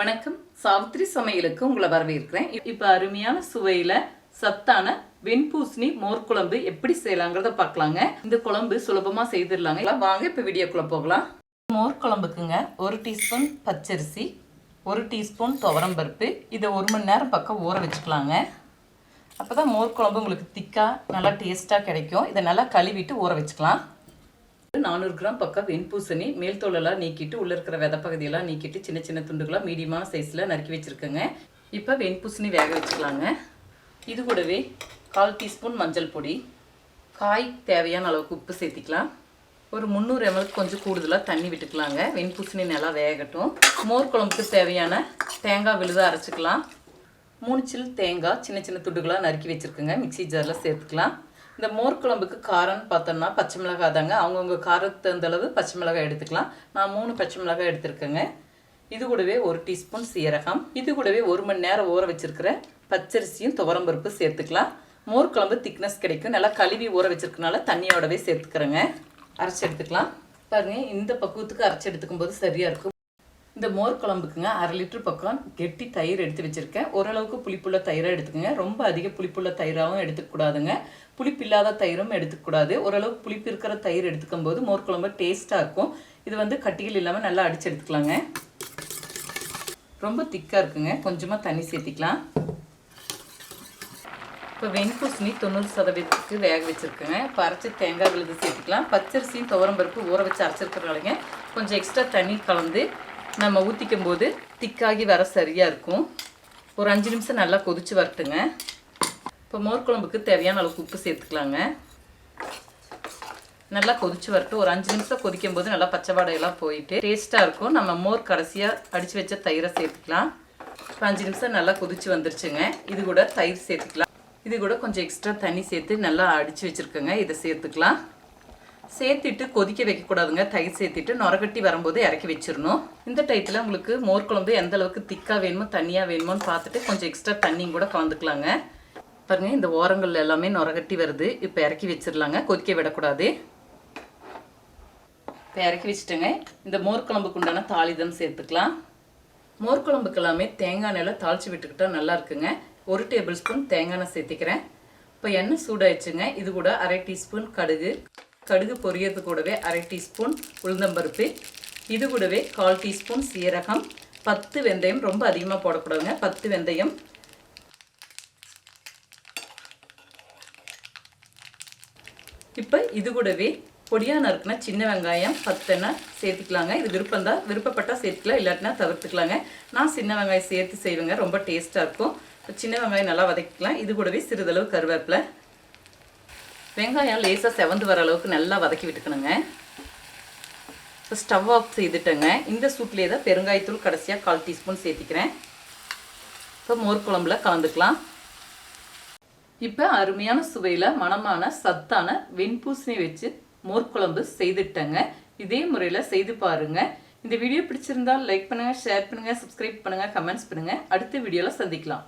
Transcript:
வணக்கம். சாவித்திரி சமையலுக்கு உங்களை வரவேற்கிறேன். இப்போ அருமையான சுவையில சத்தான வெண்பூசணி மோர் குழம்பு எப்படி செய்யலாங்கிறத பார்க்கலாங்க. இந்த குழம்பு சுலபமா செய்திடலாங்க. வாங்க இப்போ வீடியோக்குள்ளே போகலாம். மோர் குழம்புக்குங்க ஒரு டீஸ்பூன் பச்சரிசி ஒரு டீஸ்பூன் துவரம்பருப்பு இதை ஒரு மணி நேரம் பக்கம் ஊற வச்சுக்கலாங்க. அப்போ தான் மோர் குழம்பு உங்களுக்கு திக்காக நல்லா டேஸ்ட்டாக கிடைக்கும். இதை நல்லா கழுவிட்டு ஊற வச்சுக்கலாம். நானூறு கிராம் பக்கம் வெண்பூசணி மேல் தோலெல்லாம் நீக்கிட்டு உள்ளே இருக்கிற விதை பகுதியெல்லாம் நீக்கிட்டு சின்ன சின்ன துண்டுகளாக மீடியமான சைஸில் நறுக்கி வச்சுருக்கேங்க. இப்போ வெண்பூசணி வேக வச்சுக்கலாங்க. இது கூடவே கால் டீஸ்பூன் மஞ்சள் பொடி காய் தேவையான அளவுக்கு உப்பு சேர்த்திக்கலாம். ஒரு முந்நூறு எம்எல் கொஞ்சம் கூடுதலாக தண்ணி விட்டுக்கலாங்க. வெண்பூசணி நல்லா வேகட்டும். மோர் குழம்புக்கு தேவையான தேங்காய் விழுதாக அரைச்சிக்கலாம். மூணு சில் தேங்காய் சின்ன சின்ன துண்டுகளாக நறுக்கி வச்சுருக்குங்க. மிக்ஸி ஜாரில் சேர்த்துக்கலாம். இந்த மோர் குழம்புக்கு காரம்னு பார்த்தோம்னா பச்சை மிளகாய் தாங்க. அவங்கவுங்க காரத்துக்கு தகுந்த அளவு பச்சை மிளகாய் எடுத்துக்கலாம். நான் மூணு பச்சை மிளகாய் எடுத்திருக்கேங்க. இது கூடவே ஒரு டீஸ்பூன் சீரகம். இது கூடவே ஒரு மணி நேரம் ஊற வச்சிருக்கிற பச்சரிசியும் துவரம்பருப்பு சேர்த்துக்கலாம். மோர் குழம்பு திக்னஸ் கிடைக்கும். நல்லா கழுவி ஊற வச்சிருக்கனால தண்ணியோடவே சேர்த்துக்கிறேங்க. அரைச்சி எடுத்துக்கலாம். பாருங்க இந்த பக்குவத்துக்கு அரைச்சி எடுத்துக்கும் போது சரியாக இருக்கும். இந்த மோர் குழம்புக்குங்க அரை லிட்டர் பக்கம் கெட்டி தயிர் எடுத்து வச்சுருக்கேன். ஓரளவுக்கு புளிப்புள்ள தயிராக எடுத்துக்கோங்க. ரொம்ப அதிக புளிப்புள்ள தயிராகவும் எடுத்துக்கூடாதுங்க புளிப்பு இல்லாத தயிரும் எடுத்துக்கூடாது ஓரளவுக்கு புளிப்பு இருக்கிற தயிர் எடுத்துக்கும் போது மோர் குழம்பு டேஸ்ட்டாக இருக்கும். இது வந்து கட்டிகள் இல்லாமல் நல்லா அடித்து எடுத்துக்கலாங்க. ரொம்ப திக்காக இருக்குங்க. கொஞ்சமாக தண்ணி சேர்த்திக்கலாம். இப்போ வெண்பூசணி தொண்ணூறு சதவீதத்துக்கு வேக வச்சுருக்கேங்க. இப்போ அரைச்சி தேங்காய் விழுது சேர்த்துக்கலாம். பச்சரிசியும் துவரம்பருப்பு ஊற வச்சு அரைச்சிருக்கிறனாலங்க கொஞ்சம் எக்ஸ்ட்ரா தண்ணி கலந்து நம்ம ஊற்றிக்கும் போது திக்காகி வர சரியாக இருக்கும். ஒரு அஞ்சு நிமிஷம் நல்லா கொதிச்சு வரட்டுங்க. இப்போ மோர் குழம்புக்கு தேவையான அளவுக்கு உப்பு சேர்த்துக்கலாங்க. நல்லா கொதிச்சு வரட்டும். ஒரு அஞ்சு நிமிஷம் கொதிக்கும் போது நல்லா பச்சை வாடையெல்லாம் போயிட்டு டேஸ்ட்டாக இருக்கும். நம்ம மோர் கடைசியாக அடித்து வச்ச தயிரை சேர்த்துக்கலாம். இப்போ அஞ்சு நிமிஷம் நல்லா கொதிச்சு வந்துருச்சுங்க. இது கூட தயிர் சேர்த்துக்கலாம். இது கூட கொஞ்சம் எக்ஸ்ட்ரா தண்ணி சேர்த்து நல்லா அடித்து வச்சுருக்கோங்க. இதை சேர்த்துக்கலாம். சேர்த்துட்டு கொதிக்க வைக்கக்கூடாதுங்க. தயிர் சேர்த்துட்டு நுரகட்டி வரும்போது இறக்கி வச்சிடணும். இந்த டயத்தில் உங்களுக்கு மோர் குழம்பு எந்த அளவுக்கு திக்காக வேணுமோ தண்ணியாக வேணுமோன்னு பார்த்துட்டு கொஞ்சம் எக்ஸ்ட்ரா தண்ணியும் கூட கலந்துக்கலாங்க. பாருங்க இந்த ஓரங்கள் எல்லாமே நுரகட்டி வருது. இப்போ இறக்கி வச்சிடலாங்க. கொதிக்க விடக்கூடாது. இப்போ இறக்கி வச்சுட்டேங்க. இந்த மோர் குழம்புக்கு உண்டான தாளிதம் சேர்த்துக்கலாம். மோர் குழம்புக்கு எல்லாமே தேங்காய் நெல்லை தாளித்து விட்டுக்கிட்டால் நல்லா இருக்குங்க. ஒரு டேபிள் ஸ்பூன் தேங்காய் எண்ணெய் சேர்த்திக்கிறேன். இப்போ எண்ணெய் சூடாயிடுச்சுங்க. இது கூட அரை டீஸ்பூன் கடுகு. கடுகு பொரியது கூடவே அரை டீஸ்பூன் உளுந்தம்பருப்பு இது கூடவே கால் டீஸ்பூன் சீரகம் பத்து வெந்தயம் ரொம்ப அதிகமாக போடக்கூடாதுங்க. பத்து வெந்தயம். இப்போ இது கூடவே பொடியாக நறுக்குனா சின்ன வெங்காயம் பத்தெண்ணா சேர்த்துக்கலாங்க. இது விருப்பம் தான் விருப்பப்பட்டால் சேர்த்துக்கலாம் இல்லாட்டினா தவிர்த்துக்கலாங்க. நான் சின்ன வெங்காயம் சேர்த்து செய்வேங்க ரொம்ப டேஸ்ட்டாக இருக்கும். சின்ன வெங்காயம் நல்லா வதக்கிக்கலாம். இது கூடவே சிறிதளவு கருவேப்பிலை. வெங்காயம் லேசாக செவந்து வர அளவுக்கு நல்லா வதக்கி விட்டுக்கணுங்க. இப்போ ஸ்டவ் ஆஃப் செய்துட்டேங்க. இந்த சூட்லேயே தான் பெருங்காயத்தூள் கடைசியாக கால் டீஸ்பூன் சேர்த்திக்கிறேன். இப்போ மோர் குழம்புல கலந்துக்கலாம். இப்போ அருமையான சுவையில் மணமான சத்தான வெண்பூசணி வச்சு மோர் குழம்பு செய்துட்டேங்க. இதே முறையில் செய்து பாருங்கள் இந்த வீடியோ பிடிச்சிருந்தால் லைக் பண்ணுங்கள் ஷேர் பண்ணுங்கள் சப்ஸ்கிரைப் பண்ணுங்கள் கமெண்ட்ஸ் பண்ணுங்கள் அடுத்த வீடியோவில் சந்திக்கலாம்.